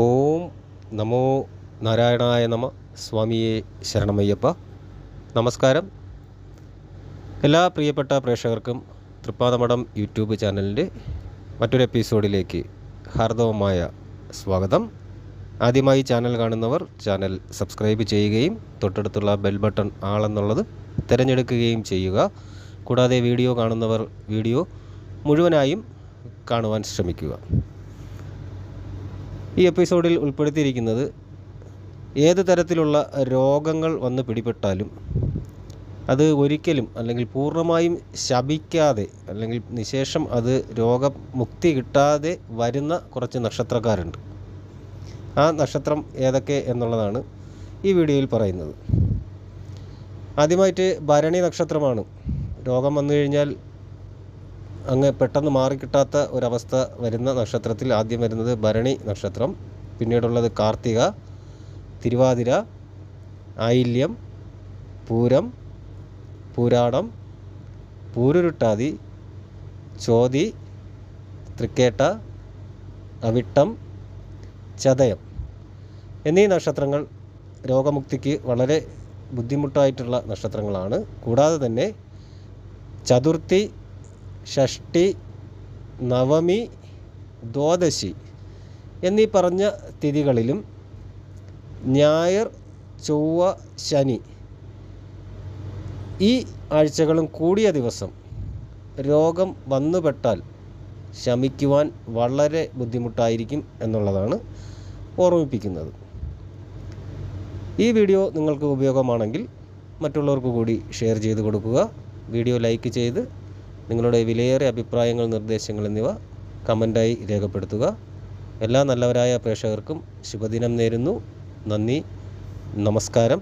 ഓം നമോ നാരായണായ നമ സ്വാമിയെ ശരണമയ്യപ്പ. നമസ്കാരം. എല്ലാ പ്രിയപ്പെട്ട പ്രേക്ഷകർക്കും തൃപ്പാതമഠം യൂട്യൂബ് ചാനലിന്റെ മറ്റൊരു എപ്പിസോഡിലേക്ക് ഹാർദവമായ സ്വാഗതം. ആദ്യമായി ചാനൽ കാണുന്നവർ ചാനൽ സബ്സ്ക്രൈബ് ചെയ്യുകയും തൊട്ടടുത്തുള്ള ബെൽ ബട്ടൺ ആളെന്നുള്ളത് തിരഞ്ഞെടുക്കുകയും ചെയ്യുക. കൂടാതെ വീഡിയോ കാണുന്നവർ വീഡിയോ മുഴുവനായും കാണുവാൻ ശ്രമിക്കുക. ഈ എപ്പിസോഡിൽ ഉൾപ്പെടുത്തിയിരിക്കുന്നത് ഏത് തരത്തിലുള്ള രോഗങ്ങൾ വന്ന് പിടിപെട്ടാലും അത് ഒരിക്കലും അല്ലെങ്കിൽ പൂർണമായും ശപിക്കാതെ അല്ലെങ്കിൽ നിശേഷം അത് രോഗമുക്തി കിട്ടാതെ വരുന്ന കുറച്ച് നക്ഷത്രക്കാരുണ്ട്. ആ നക്ഷത്രം ഏതൊക്കെ എന്നുള്ളതാണ് ഈ വീഡിയോയിൽ പറയുന്നത്. ആദ്യമായിട്ട് ഭരണി നക്ഷത്രമാണ്. രോഗം വന്നു കഴിഞ്ഞാൽ അങ്ങ് പെട്ടെന്ന് മാറിക്കിട്ടാത്ത ഒരവസ്ഥ വരുന്ന നക്ഷത്രത്തിൽ ആദ്യം വരുന്നത് ഭരണി നക്ഷത്രം. പിന്നീടുള്ളത് കാർത്തിക തിരുവാതിര ആയില്യം പൂരം പൂരാടം പൂരുരുട്ടാതി ചോതി തൃക്കേട്ട അവിട്ടം ചതയം. എന്നീ നക്ഷത്രങ്ങൾ രോഗമുക്തിക്ക് വളരെ ബുദ്ധിമുട്ടായിട്ടുള്ള നക്ഷത്രങ്ങളാണ്. കൂടാതെ തന്നെ ചതുർത്ഥി ഷഷ്ടി നവമി ദ്വാദശി എന്നീ പറഞ്ഞ തിഥികളിലും ഞായർ ചൊവ്വ ശനി ഈ ആഴ്ചകളും കൂടിയ ദിവസം രോഗം വന്നുപെട്ടാൽ ശമിക്കുവാൻ വളരെ ബുദ്ധിമുട്ടായിരിക്കും എന്നുള്ളതാണ് ഓർമ്മിപ്പിക്കുന്നത്. ഈ വീഡിയോ നിങ്ങൾക്ക് ഉപയോഗമാണെങ്കിൽ മറ്റുള്ളവർക്ക് കൂടി ഷെയർ ചെയ്ത് കൊടുക്കുക. വീഡിയോ ലൈക്ക് ചെയ്ത് നിങ്ങളുടെ വിലയേറിയ അഭിപ്രായങ്ങൾ നിർദ്ദേശങ്ങൾ എന്നിവ കമന്റായി രേഖപ്പെടുത്തുക. എല്ലാ നല്ലവരായ പ്രേക്ഷകർക്കും ശുഭദിനം നേരുന്നു. നന്ദി. നമസ്കാരം.